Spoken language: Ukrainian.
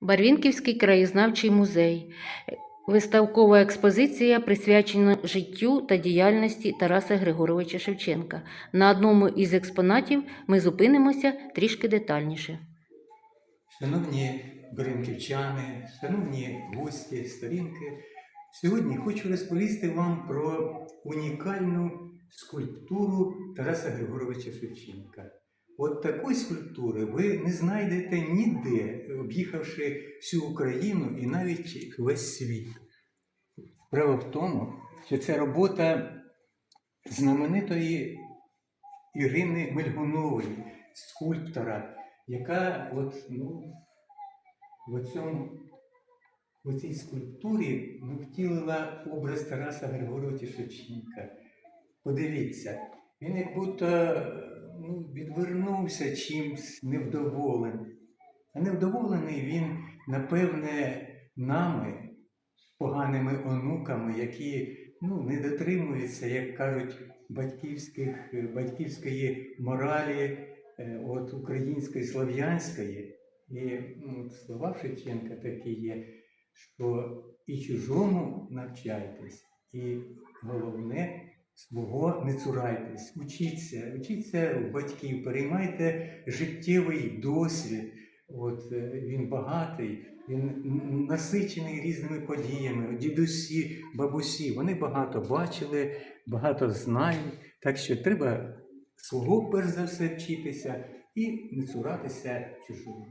Барвінківський краєзнавчий музей. Виставкова експозиція присвячена життю та діяльності Тараса Григоровича Шевченка. На одному із експонатів ми зупинимося трішки детальніше. Шановні беренківчани, шановні гості, сторінки, сьогодні хочу розповісти вам про унікальну скульптуру Тараса Григоровича Шевченка. От такої скульптури ви не знайдете ніде, об'їхавши всю Україну і навіть весь світ. Справа в тому, що це робота знаменитої Ірини Мельгунової, скульптора, яка от, ну, в, цьому, в цій скульптурі ну, втілила образ Тараса Григоровича Шевченка. Подивіться, він як будто ну, відвернувся чимсь невдоволений. А невдоволений він, напевне, нами, поганими онуками, які ну, не дотримуються, як кажуть, батьківських, батьківської моралі, е, от, української, слов'янської. І ну, слова Шевченка такі є, що і чужому навчайтесь, і головне свого не цурайтесь, учіться, учіться у батьків, переймайте життєвий досвід. От е, він багатий, він насичений різними подіями. Дідусі, бабусі, вони багато бачили, багато знають. Так що треба свого перш за все вчитися і не цуратися чужого.